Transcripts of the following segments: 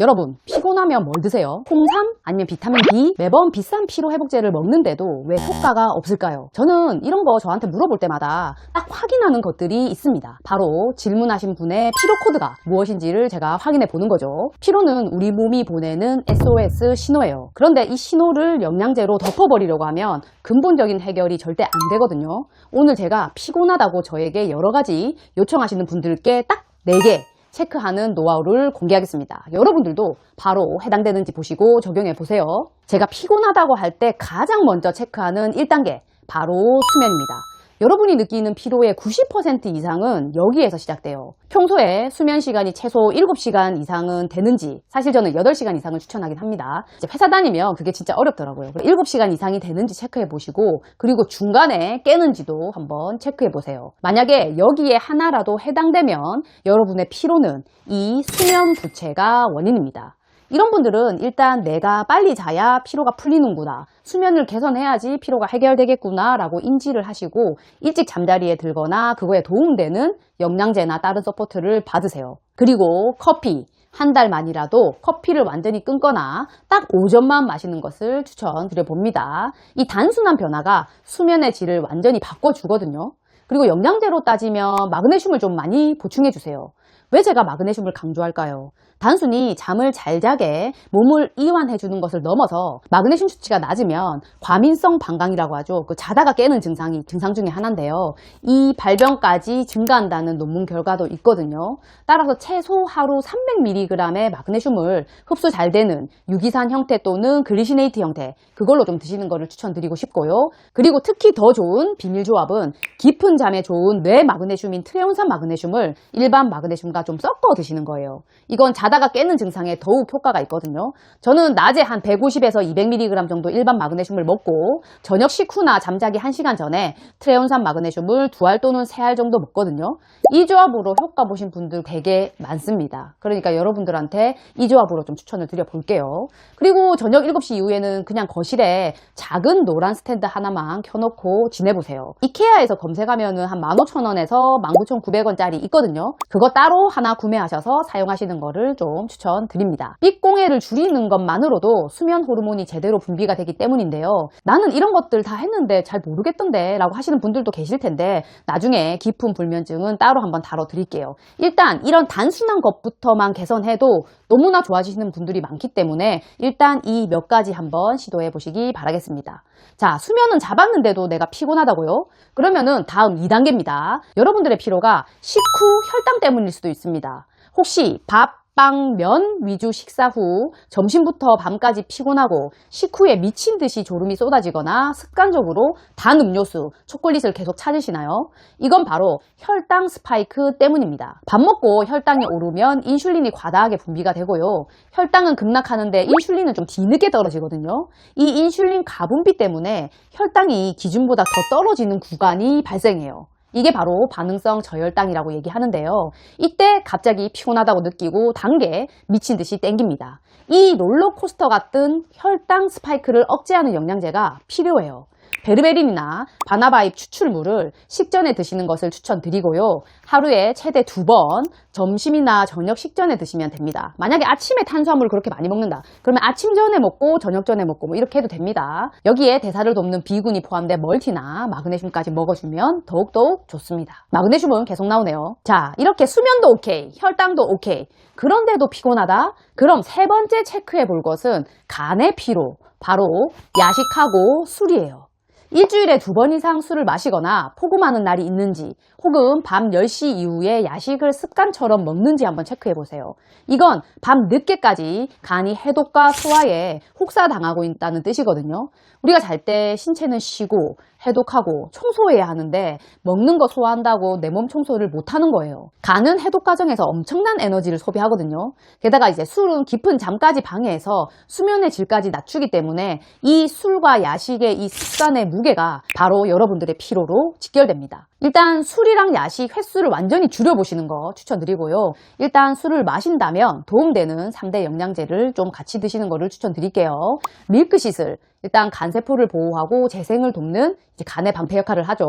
여러분 피곤하면 뭘 드세요? 홍삼 아니면 비타민 B 매번 비싼 피로 회복제를 먹는데도 왜 효과가 없을까요? 저는 이런 거 저한테 물어볼 때마다 딱 확인하는 것들이 있습니다. 바로 질문하신 분의 피로 코드가 무엇인지를 제가 확인해 보는 거죠. 피로는 우리 몸이 보내는 SOS 신호예요. 그런데 이 신호를 영양제로 덮어버리려고 하면 근본적인 해결이 절대 안 되거든요. 오늘 제가 피곤하다고 저에게 여러 가지 요청하시는 분들께 딱 4개 체크하는 노하우를 공개하겠습니다. 여러분들도 바로 해당되는지 보시고 적용해 보세요. 제가 피곤하다고 할 때 가장 먼저 체크하는 1단계, 바로 수면입니다. 여러분이 느끼는 피로의 90% 이상은 여기에서 시작돼요. 평소에 수면 시간이 최소 7시간 이상은 되는지, 사실 저는 8시간 이상을 추천하긴 합니다. 회사 다니면 그게 진짜 어렵더라고요. 7시간 이상이 되는지 체크해 보시고, 그리고 중간에 깨는지도 한번 체크해 보세요. 만약에 여기에 하나라도 해당되면 여러분의 피로는 이 수면 부채가 원인입니다. 이런 분들은 일단 내가 빨리 자야 피로가 풀리는구나. 수면을 개선해야지 피로가 해결되겠구나 라고 인지를 하시고 일찍 잠자리에 들거나 그거에 도움되는 영양제나 다른 서포트를 받으세요. 그리고 커피. 한 달만이라도 커피를 완전히 끊거나 딱 오전만 마시는 것을 추천드려 봅니다. 이 단순한 변화가 수면의 질을 완전히 바꿔주거든요. 그리고 영양제로 따지면 마그네슘을 좀 많이 보충해 주세요. 왜 제가 마그네슘을 강조할까요? 단순히 잠을 잘 자게 몸을 이완해 주는 것을 넘어서 마그네슘 수치가 낮으면 과민성 방광이라고 하죠. 그 자다가 깨는 증상이 증상 중에 하나인데요. 이 발병까지 증가한다는 논문 결과도 있거든요. 따라서 최소 하루 300mg의 마그네슘을 흡수 잘 되는 유기산 형태 또는 글리시네이트 형태 그걸로 좀 드시는 것을 추천드리고 싶고요. 그리고 특히 더 좋은 비밀 조합은 깊은 잠에 좋은 뇌 마그네슘인 트레온산 마그네슘을 일반 마그네슘과 좀 섞어 드시는 거예요. 이건 자 다가 깨는 증상에 더욱 효과가 있거든요. 저는 낮에 한 150에서 200mg 정도 일반 마그네슘을 먹고 저녁 식후나 잠자기 1시간 전에 트레온산 마그네슘을 두 알 또는 세 알 정도 먹거든요. 이 조합으로 효과 보신 분들 되게 많습니다. 그러니까 여러분들한테 이 조합으로 좀 추천을 드려 볼게요. 그리고 저녁 7시 이후에는 그냥 거실에 작은 노란 스탠드 하나만 켜놓고 지내보세요. 이케아에서 검색하면은 한 15,000원에서 19,900원짜리 있거든요. 그거 따로 하나 구매하셔서 사용하시는 거를 좀 추천드립니다. 삑공해를 줄이는 것만으로도 수면 호르몬이 제대로 분비가 되기 때문인데요. 나는 이런 것들 다 했는데 잘 모르겠던데 라고 하시는 분들도 계실 텐데 나중에 깊은 불면증은 따로 한번 다뤄드릴게요. 일단 이런 단순한 것부터만 개선해도 너무나 좋아지시는 분들이 많기 때문에 일단 이 몇 가지 한번 시도해 보시기 바라겠습니다. 자, 수면은 잡았는데도 내가 피곤하다고요? 그러면은 다음 2단계입니다. 여러분들의 피로가 식후 혈당 때문일 수도 있습니다. 혹시 밥, 빵, 면 위주 식사 후 점심부터 밤까지 피곤하고 식후에 미친 듯이 졸음이 쏟아지거나 습관적으로 단 음료수, 초콜릿을 계속 찾으시나요? 이건 바로 혈당 스파이크 때문입니다. 밥 먹고 혈당이 오르면 인슐린이 과다하게 분비가 되고요. 혈당은 급락하는데 인슐린은 좀 뒤늦게 떨어지거든요. 이 인슐린 가분비 때문에 혈당이 기준보다 더 떨어지는 구간이 발생해요. 이게 바로 반응성 저혈당이라고 얘기하는데요. 이때 갑자기 피곤하다고 느끼고 단계 미친 듯이 땡깁니다. 이 롤러코스터 같은 혈당 스파이크를 억제하는 영양제가 필요해요. 베르베린이나 바나바잎 추출물을 식전에 드시는 것을 추천드리고요. 하루에 최대 두 번 점심이나 저녁 식전에 드시면 됩니다. 만약에 아침에 탄수화물을 그렇게 많이 먹는다. 그러면 아침 전에 먹고 저녁 전에 먹고 뭐 이렇게 해도 됩니다. 여기에 대사를 돕는 비군이 포함된 멀티나 마그네슘까지 먹어주면 더욱더욱 좋습니다. 마그네슘은 계속 나오네요. 자, 이렇게 수면도 오케이, 혈당도 오케이. 그런데도 피곤하다? 그럼 세 번째 체크해 볼 것은 간의 피로. 바로 야식하고 술이에요. 일주일에 두 번 이상 술을 마시거나 포금하는 날이 있는지 혹은 밤 10시 이후에 야식을 습관처럼 먹는지 한번 체크해 보세요. 이건 밤 늦게까지 간이 해독과 소화에 혹사당하고 있다는 뜻이거든요. 우리가 잘 때 신체는 쉬고 해독하고 청소해야 하는데 먹는 거 소화한다고 내 몸 청소를 못 하는 거예요. 간은 해독 과정에서 엄청난 에너지를 소비하거든요. 게다가 이제 술은 깊은 잠까지 방해해서 수면의 질까지 낮추기 때문에 이 술과 야식의 이 습관의 무 게가 바로 여러분들의 피로로 직결됩니다. 일단 술이랑 야식 횟수를 완전히 줄여보시는 거 추천드리고요. 일단 술을 마신다면 도움되는 3대 영양제를 좀 같이 드시는 거를 추천드릴게요. 밀크시슬, 일단 간세포를 보호하고 재생을 돕는 간의 방패 역할을 하죠.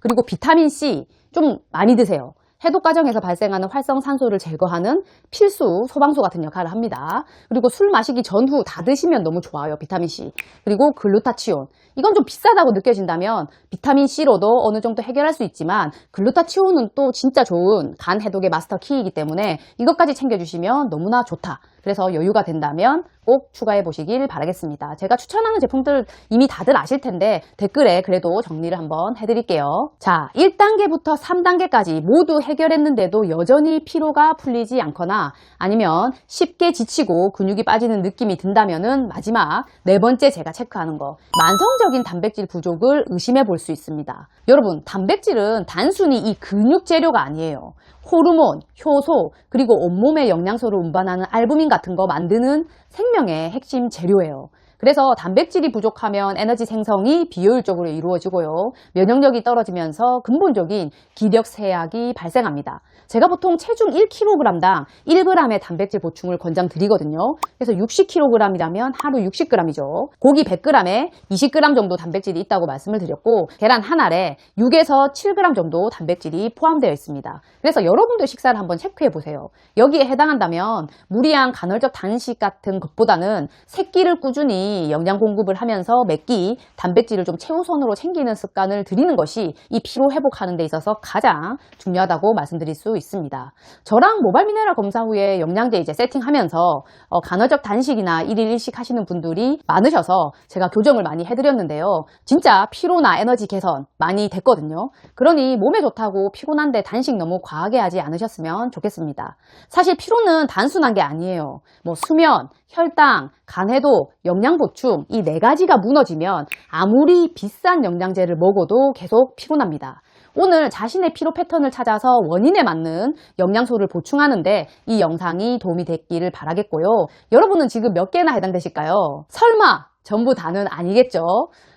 그리고 비타민 C 좀 많이 드세요. 해독 과정에서 발생하는 활성산소를 제거하는 필수 소방수 같은 역할을 합니다. 그리고 술 마시기 전후 다 드시면 너무 좋아요. 비타민C. 그리고 글루타치온. 이건 좀 비싸다고 느껴진다면 비타민C로도 어느 정도 해결할 수 있지만 글루타치온은 또 진짜 좋은 간 해독의 마스터 키이기 때문에 이것까지 챙겨주시면 너무나 좋다. 그래서 여유가 된다면 꼭 추가해 보시길 바라겠습니다. 제가 추천하는 제품들 이미 다들 아실 텐데 댓글에 그래도 정리를 한번 해드릴게요. 자, 1단계부터 3단계까지 모두 해결했는데도 여전히 피로가 풀리지 않거나 아니면 쉽게 지치고 근육이 빠지는 느낌이 든다면은 마지막 네 번째 제가 체크하는 거 만성적인 단백질 부족을 의심해 볼 수 있습니다. 여러분, 단백질은 단순히 이 근육 재료가 아니에요. 호르몬, 효소, 그리고 온몸의 영양소를 운반하는 알부민 같은 거 만드는 생명의 핵심 재료예요. 그래서 단백질이 부족하면 에너지 생성이 비효율적으로 이루어지고요. 면역력이 떨어지면서 근본적인 기력 쇠약이 발생합니다. 제가 보통 체중 1kg당 1g의 단백질 보충을 권장드리거든요. 그래서 60kg이라면 하루 60g이죠. 고기 100g에 20g 정도 단백질이 있다고 말씀을 드렸고 계란 한 알에 6에서 7g 정도 단백질이 포함되어 있습니다. 그래서 여러분도 식사를 한번 체크해 보세요. 여기에 해당한다면 무리한 간헐적 단식 같은 것보다는 새끼를 꾸준히 영양 공급을 하면서 몇끼 단백질을 좀 최우선으로 챙기는 습관을 들이는 것이 이 피로 회복하는 데 있어서 가장 중요하다고 말씀드릴 수 있습니다. 저랑 모발 미네랄 검사 후에 영양제 이제 세팅하면서 어, 간헐적 단식이나 일일 일식 하시는 분들이 많으셔서 제가 교정을 많이 해드렸는데요. 진짜 피로나 에너지 개선 많이 됐거든요. 그러니 몸에 좋다고 피곤한데 단식 너무 과하게 하지 않으셨으면 좋겠습니다. 사실 피로는 단순한 게 아니에요. 뭐 수면, 혈당, 간해독, 영양 보충 이 네 가지가 무너지면 아무리 비싼 영양제를 먹어도 계속 피곤합니다. 오늘 자신의 피로 패턴을 찾아서 원인에 맞는 영양소를 보충하는데 이 영상이 도움이 됐기를 바라겠고요. 여러분은 지금 몇 개나 해당되실까요? 설마 전부 다는 아니겠죠?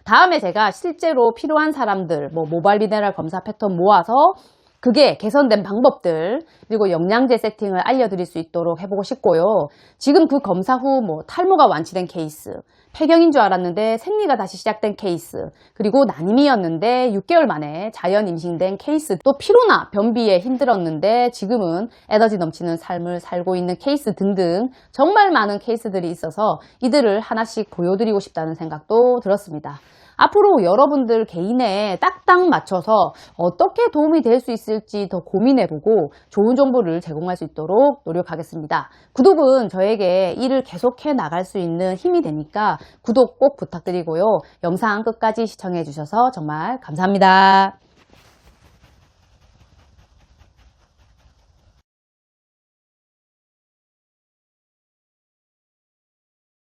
다음에 제가 실제로 필요한 사람들, 뭐 모발 미네랄 검사 패턴 모아서 그게 개선된 방법들 그리고 영양제 세팅을 알려드릴 수 있도록 해보고 싶고요. 지금 그 검사 후 뭐 탈모가 완치된 케이스, 폐경인 줄 알았는데 생리가 다시 시작된 케이스, 그리고 난임이었는데 6개월 만에 자연 임신된 케이스, 또 피로나 변비에 힘들었는데 지금은 에너지 넘치는 삶을 살고 있는 케이스 등등 정말 많은 케이스들이 있어서 이들을 하나씩 보여드리고 싶다는 생각도 들었습니다. 앞으로 여러분들 개인에 딱딱 맞춰서 어떻게 도움이 될 수 있을지 더 고민해보고 좋은 정보를 제공할 수 있도록 노력하겠습니다. 구독은 저에게 일을 계속해 나갈 수 있는 힘이 되니까 구독 꼭 부탁드리고요. 영상 끝까지 시청해 주셔서 정말 감사합니다.